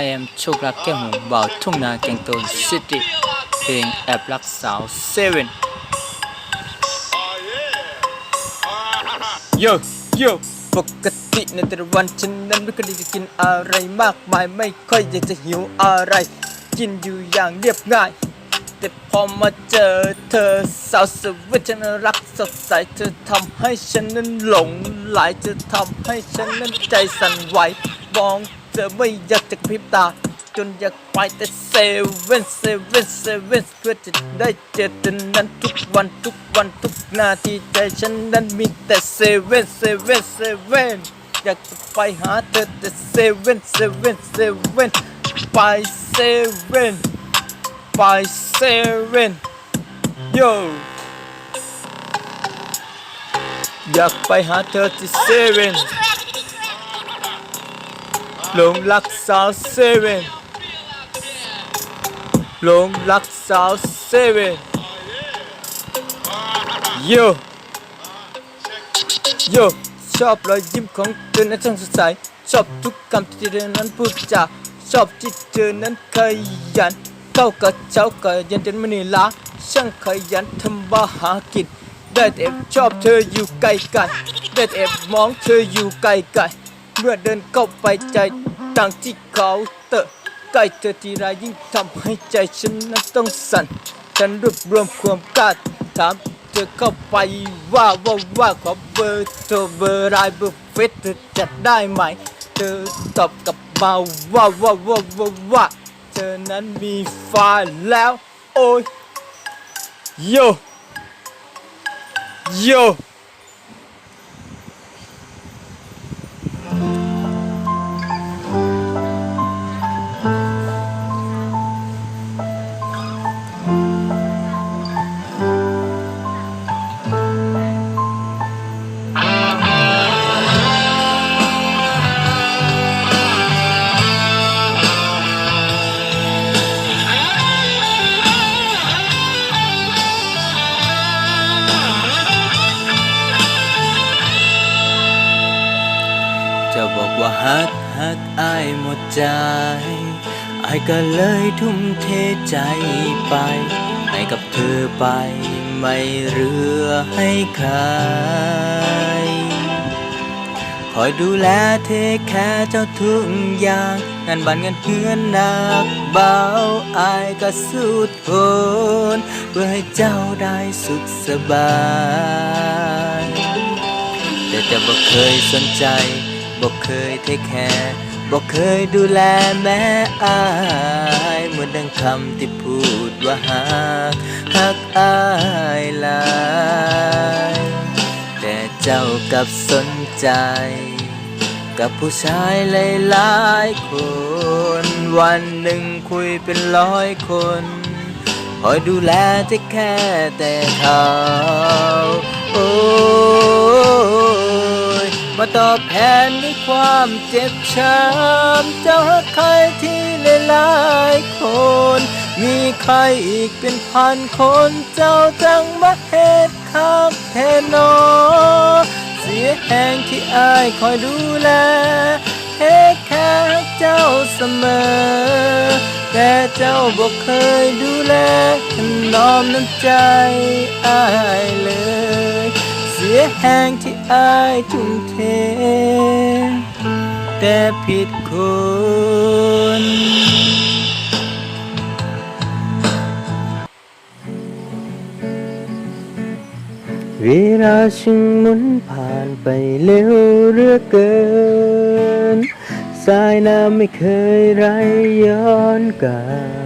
I am โชครักแก้วหูบ่าวทุ่งนาแกงโตนซิตี้เพลงแอบรักสาวเซเว่นโยโยปกติในแต่ละวันฉันนั้นไม่เคยได้กินอะไรมากมายไม่ค่อยอยากจะหิวอะไร กินอยู่อย่างเรียบง่าย แต่พอมาเจอเธอสาวสวยฉันรักสดใสเธอทำให้ฉันนั้นหลงไหลเธอทำให้ฉันนั้นใจสั่นไหวมอง เธอไม่อยากจะกพริบตา จนอยากไปแต่เซเว่นเซเว่นเซเว่นเพื่อจะได้เจอเธอนั้นทุกวันทุกวันทุกนาทีใจฉันนั้นมีแต่เซเว่นเซเว่นเซเว่นอยากจะไปหาเธอแต่เซเว่นเซเว่นเซเว่นไปเซเว่น by seven yo อยากไปหาเธอที่เซเว่น หลงรักสาวเซเว่นหลงรักสาวเซเว่น yo yo ชอบรอยยิ้มของเธอนั้นช่างสดใสชอบทุกคำที่เธอนั้นพูดจาชอบที่เธอนั้นขยันเข้ากับเจ้าก็ยันจนไม่เหนื่อยล้าช่างขยันทำมาหากินได้แต่แอบชอบเธออยู่ไกลไกลได้แต่แอบมองเธออยู่ไกลไกลเมื่อเดินเข้าไปใจต่างที่เขาเตอร์ใกล้เธอทีไรยิ่งทำให้ใจฉันนั้นต้องสั่น ฉันรวบรวมความกล้าถามเธอเข้าไปว่าว่าว่าขอเบอร์โทรเบอร์ไลน์เบอร์เฟซเธอจัดได้ไหม เธอตอบกลับมาว่าว่าว่าว่าว่าเธอนั้นมีแฟนแล้ว โอ้ยโยโย ฮักฮักอายหมดใจอายก็เลยทุ่มเทใจไปให้กับเธอไปไม่เหลือให้ใคร คอยดูแลเทคแค่เจ้าทุกอย่างงานบ้านเงินเฮือนหนักเบาอายก็สุดทนเพื่อให้เจ้าได้สุขสบาย แต่จะบอกเคยสนใจ บอกเคยเทคแคร์บอกเคยดูแลแม่อายเหมือนดังคำที่พูดว่าหักหักอายลายแต่เจ้ากลับสนใจ กับผู้ชายหลายๆคน วันหนึ่งคุยเป็นร้อยคนคอยดูแลที่แค่แต่เขาโอ้ มาตอบแทนด้วยความเจ็บช้ำเจ้าหาใครที่หลายๆคน มีใครอีกเป็นพันคนเจ้าจังมาเหตุคักแทนนอ เสียแห่งที่อายคอยดูแลเทคแค่เจ้าเสมอ แต่เจ้าบอกเคยดูแลถนอมน้ำใจอายเลย ยแห่งที่อายทุ่มเท แต่ผิดคนเวลาช่างหมุนผ่านไปเร็วเหลือเกิน สายน้ำไม่เคยไรย้อนกลับ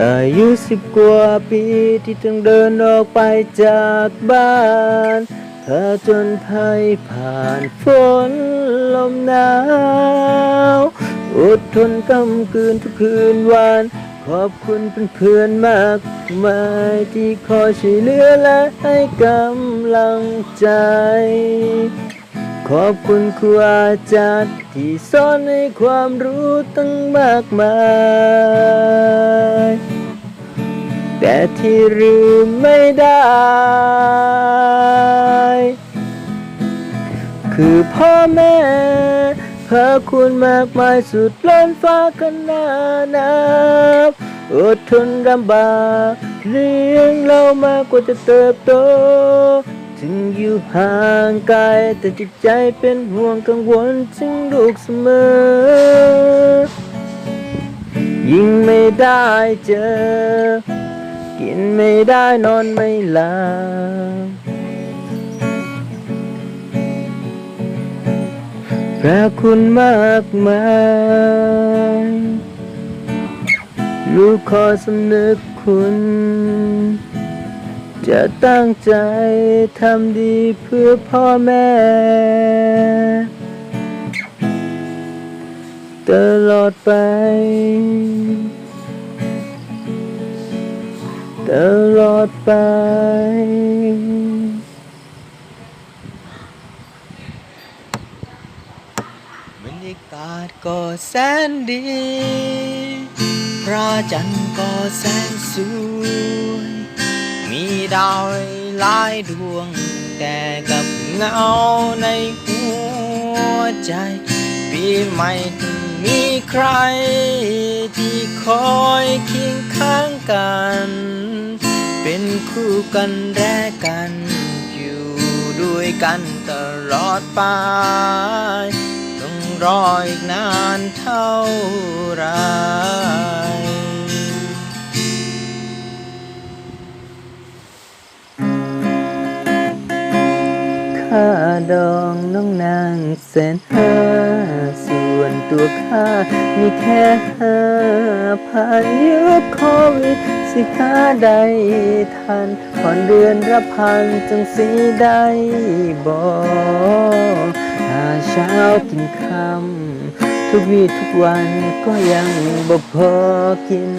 อายุสิบกว่าปีที่ต้องเดินออกไปจากบ้าน เธอจนภัยผ่านฝนลมหนาว อดทนกำกืนทุกคืนวัน ขอบคุณเพื่อนๆมากมายที่คอยช่วยเหลือและให้กำลังใจ ขอบคุณครูอาจารย์ที่สอนให้ความรู้ตั้งมากมาย แต่ที่ลืมไม่ได้ คือพ่อแม่ระคุณมากมายสุดล้นฟ้าขนานับอดทนลำบากเลี้ยงเรามากกว่าจะเติบโต ถึงอยู่ห่างไกลแต่จิตใจเป็นห่วงกังวลถึงลูกเสมอ ยิ่งไม่ได้เจอ กินไม่ได้นอนไม่หลับพระคุณมากมายลูกขอสำนึกคุณ จะตั้งใจทำดีเพื่อพ่อแม่ ตลอดไป ตลอดไป บรรยากาศก็แสนดี พระจันทร์ก็แสนสวย มีดาวหลายดวง แต่กับเงาในหัวใจ ปีใหม่มีใคร ที่คอยเคียงข้างกัน เป็นคู่กันแรกกัน อยู่ด้วยกันตลอดไปต้องรออีกนานเท่าไร ค่าดองน้องนางแสนห้าส่วนตัวข้ามีแค่ห้าพันยุคโควิดสิหาได้ทันผ่อนเดือนละพันจังสีได้บ่หาเช้ากินคำทุกวี่ทุกวันก็ยังบ่พอกิน